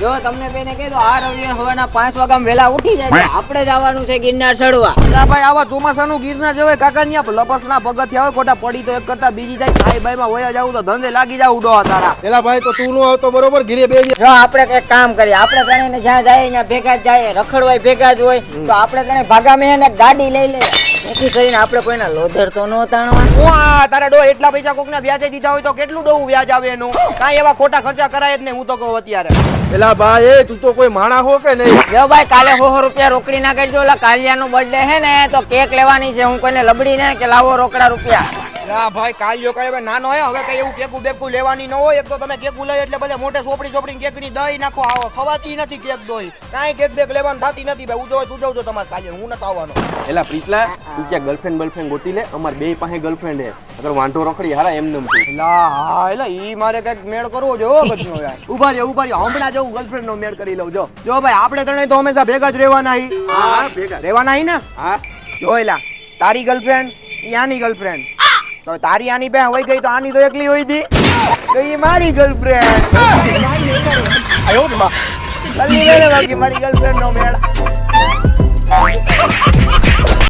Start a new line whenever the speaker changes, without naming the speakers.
જો તમને બેને કહી દો આ રવિવાર સવારના પાંચ વાગ્યા વેલા ઉઠી જાય આપણે જવાનું છે ગિરનાર ચડવા.
અલા ભાઈ આવા ચોમાસાનું ગિરનાર જવાય કાકા ની લપસના પગથિયા હોય ખોટા પડી તો એક કરતા બીજી જાય ભાઈ ભાઈ માં વયા જાવ તો ધંધે લાગી જાવ ડોહા તારા.
એલા ભાઈ તો તું નો આવતો બરોબર ઘીરે બે
જો આપણે કંઈક કામ કરીએ આપણે ત્રણેયને જ્યાં જાય ત્યાં ભેગા જ જાય રખડવાય ભેગા જ હોય તો આપણે કણે ભાગા મેં ગાડી લઈ લે જેથી કરીને આપણે કોઈના લોધર તો નો તાણવા.
હું આ તારા ડો એટલા પૈસા કોક ને વ્યાજે દીધા હોય તો કેટલું ડોવું વ્યાજ આવે એનું? કાંઈ એવા ખોટા ખર્ચા કરાય જ નહીં હું તો કહું અત્યારે.
પેલા ભાઈ એ તું તો કોઈ માણા હો કે નહીં?
જો ભાઈ કાલે સો રૂપિયા રોકડી ના કરજો ઓલા કાલિયાનો બર્થડે હે ને તો કેક લેવાની છે હું કોઈને લબડી ને કે લાવો રોકડા રૂપિયા.
ના ભાઈ કાલ્યો કઈ હવે નાનો હે હવે કઈ એવું કેકું બેકું લેવાની ન હોય. એક તો તમે કેકું લઈ એટલે બધા મોટે સોપડી સોપડી કેકની દહીં નાખો. આવો ખવાતી નથી કેક દોઈ કાંઈ કેક બેક લેવાનું થતી નથી ભાઈ. ઉજો તું જવજો તમારે કાલે. હું નથી આવવાનો.
એલા પ્રીતલા તું ક્યાં ગર્લફ્રેન્ડ ગર્લફ્રેન્ડ ગોતી લે? અમાર બે પાસે ગર્લફ્રેન્ડ હે. અગર વાંઢો રખડી હારા એમ નમ તું.
લા હા એટલે ઈ મારે કંઈક મેળ કરવો જો હો બધું યાર. ઊભા રે ઊભા રે હમણાં જવું ગર્લફ્રેન્ડ નો મેળ કરી લઉં. જો જો ભાઈ આપણે ત્રણેય તો હંમેશા ભેગા જ રહેવાના હી.
હા ભેગા
રહેવાના હી ને?
હા.
જોયેલા તારી ગર્લફ્રેન્ડ યાની ગર્લફ્રેન્ડ તો તારી આની બે હોય ગઈ તો આની તો એકલી હોય દી. તો ઈ મારી ગર્લફ્રેન્ડ
આયો માં.
મારી ગર્લફ્રેન્ડ નો મેળ.